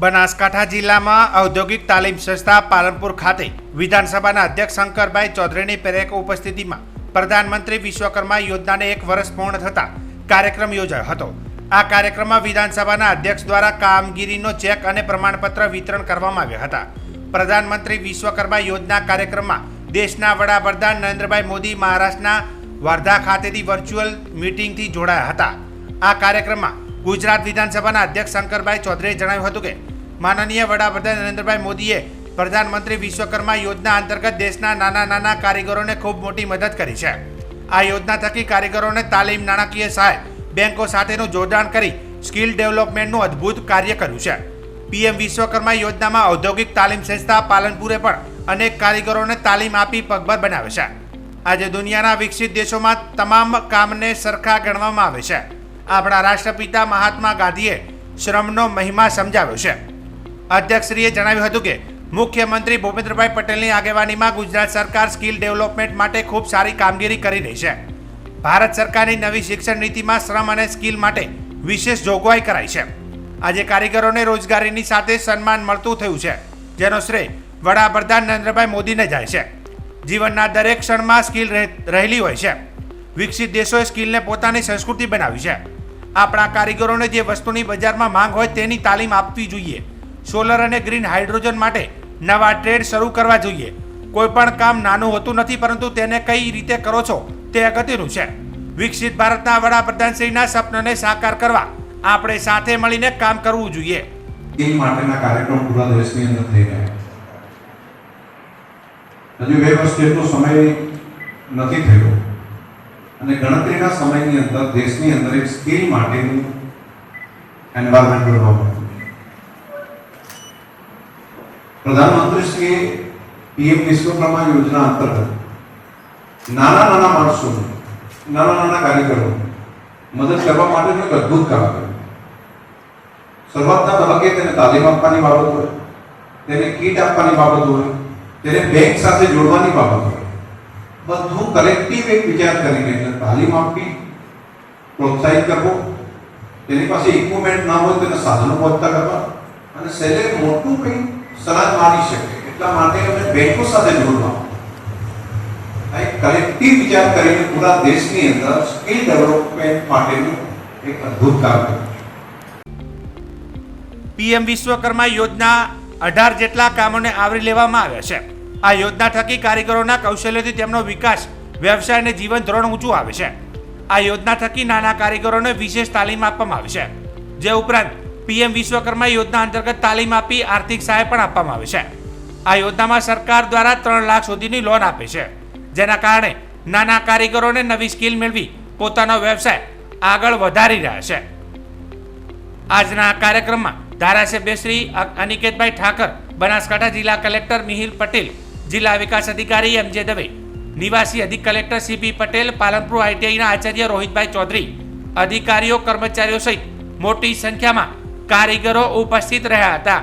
બનાસકાંઠા જિલ્લામાં ઔદ્યોગિક તાલીમ સંસ્થા પાલનપુર ખાતે વિધાનસભાના અધ્યક્ષ શંકરભાઈ ચૌધરીની પ્રેરક ઉપસ્થિતિમાં પ્રધાનમંત્રી વિશ્વકર્મા યોજનાને એક વર્ષ પૂર્ણ થતા કાર્યક્રમ યોજાયો હતો. આ કાર્યક્રમમાં વિધાનસભાના અધ્યક્ષ દ્વારા કામગીરીનો ચેક અને પ્રમાણપત્ર વિતરણ કરવામાં આવ્યા હતા. પ્રધાનમંત્રી વિશ્વકર્મા યોજના કાર્યક્રમમાં દેશના વડાપ્રધાન નરેન્દ્રભાઈ મોદી મહારાષ્ટ્રના વર્ધા ખાતેથી વર્ચ્યુઅલ મીટિંગથી જોડાયા હતા. આ કાર્યક્રમમાં ગુજરાત વિધાનસભાના અધ્યક્ષ શંકરભાઈ ચૌધરીએ જણાવ્યું હતું કે, માનનીય વડાપ્રધાન નરેન્દ્રભાઈ મોદીએ પ્રધાનમંત્રી વિશ્વકર્મા યોજના અંતર્ગત દેશના નાના નાના કારીગરોને ખૂબ મોટી મદદ કરી છે. આ યોજના થકી કારીગરોને તાલીમ નાણાકીય સહાય, બેંકો સાથેનું જોડાણ કરી સ્કિલ ડેવલપમેન્ટનું અદ્ભુત કાર્ય કર્યું છે. પીએમ વિશ્વકર્મા યોજનામાં ઔદ્યોગિક તાલીમ સંસ્થા પાલનપુરે પણ અનેક કારીગરોને તાલીમ આપી પગભર બનાવે છે. આજે દુનિયાના વિકસિત દેશોમાં તમામ કામને સરખા ગણવામાં આવે છે. આપણા રાષ્ટ્રપિતા મહાત્મા ગાંધીએ શ્રમનો મહિમા સમજાવ્યો છે. અધ્યક્ષશ્રીએ જણાવ્યું હતું કે, મુખ્યમંત્રી ભૂપેન્દ્રભાઈ પટેલની આગેવાનીમાં ગુજરાત સરકાર સ્કિલ ડેવલપમેન્ટ માટે ખૂબ સારી કામગીરી કરી રહી છે. ભારત સરકારની નવી શિક્ષણ નીતિમાં શ્રમ અને સ્કિલ માટે વિશેષ જોગવાઈ કરાઈ છે. આજે કારીગરોને રોજગારીની સાથે સન્માન મળતું થયું છે, જેનો શ્રેય વડાપ્રધાન નરેન્દ્રભાઈ મોદીને જાય છે. જીવનના દરેક ક્ષણમાં સ્કિલ રહે- રહેલી હોય છે. વિકસિત દેશોએ સ્કિલને પોતાની સંસ્કૃતિ બનાવી છે. આપણા કારીગરોને જે વસ્તુની બજારમાં માંગ હોય તેની તાલીમ આપવી જોઈએ. સોલર અને ગ્રીન હાઇડ્રોજન માટે નવા ટ્રેડ શરૂ કરવા જોઈએ. કોઈ પણ કામ નાનું હોતું નથી, પરંતુ તેને કઈ રીતે કરો છો તે અગત્યનું છે. વિકસિત ભારતના વડાપ્રધાનશ્રીના સપનને સાકાર કરવા આપણે સાથે મળીને કામ કરવું જોઈએ. એ માટેના કાર્યક્રમ પૂરા દેશની અંદર થઈ રહ્યા હજુ બે વર્ષ જેટલો સમય નથી થયો. અને ગણતરીના સમયની અંદર દેશની અંદર એક સ્કિલ માટેનું એન્વાયરમેન્ટ બનવા પ્રધાનમંત્રીશ્રીએ પીએમ વિશ્વકર્મા યોજના અંતર્ગત નાના નાના માણસોને, નાના નાના કાર્યકરો મદદ કરવા માટેનું એક અદ્ભુત કામ કર્યું. શરૂઆતના તબક્કે તેને તાલીમ આપવાની બાબત હોય, તેને કીટ આપવાની બાબત હોય, તેને બેંક સાથે જોડવાની બાબત હોય. બધું કલેક્ટિવ એક વિચાર કરીને એટલે તાલીમ આપવી, પ્રોત્સાહિત કરવો, તેની પાસે ઇક્વિપમેન્ટ ના હોય તેને સાધનો પહોંચતા કરવા અને સેલે મોટું કંઈ સલાહ મારી શકે એટલા માટે અમે બેંકો સાથે જોડવા. કલેક્ટિવ વિચાર કરીને પૂરા દેશની અંદર સ્કિલ ડેવલપમેન્ટ માટેનું એક અદ્ભુત કામ કર્યું પીએમ વિશ્વકર્મા યોજના અઢાર જેટલા કામોને આવરી લેવામાં આવ્યા છે. આ યોજના થકી કારીગરોના કૌશલ્યથી તેમનો વિકાસ, વ્યવસાય અને જીવન ધોરણ ઊંચું આવે છે. આ યોજના થકી નાના કારીગરોને વિશેષ તાલીમ આપવામાં આવે છે. જે ઉપરાંત પીએમ વિશ્વકર્મા યોજના અંતર્ગત તાલીમ આપી આર્થિક સહાય પણ આપવામાં આવે છે. આ યોજનામાં સરકાર દ્વારા ત્રણ લાખ સુધીની લોન આપે છે. જેના કારણે નાના કારીગરોને નવી સ્કિલ મેળવી પોતાનો વ્યવસાય આગળ વધારી રહ્યા છે. આજના કાર્યક્રમમાં ધારાસભ્ય શ્રી અનિકેતભાઈ ઠાકર, બનાસકાંઠા જિલ્લા કલેક્ટર મિહિર પટેલ જિલ્લા વિકાસ અધિકારી એમ જે દવે. નિવાસી અધિક કલેક્ટર સીપી પટેલ, પાલનપુર આઈટીઆઈના આચાર્ય રોહિતભાઈ ચૌધરી, અધિકારીઓ કર્મચારીઓ સહિત મોટી સંખ્યામાં કારીગરો ઉપસ્થિત રહ્યા હતા.